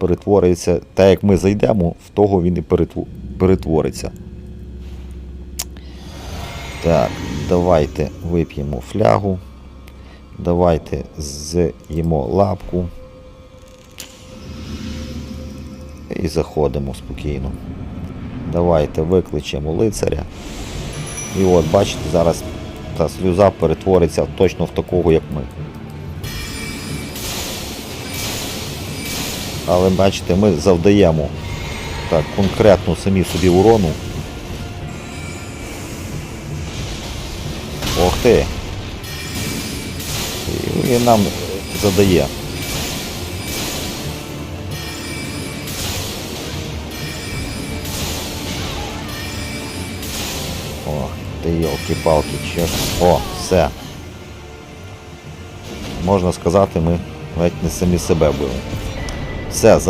перетвориться, так як ми зайдемо, в того він і перетвориться. Так, давайте вип'ємо флягу. Давайте з'їмо лапку. І заходимо спокійно. Давайте викличемо лицаря. І от, бачите, зараз та сльоза перетвориться точно в такого, як ми. Але бачите, ми завдаємо так, конкретно самі собі урону. Ох ти! І нам задає. О, ти йолки-палки, що. О, все. Можна сказати, ми ледь не самі себе били. Все,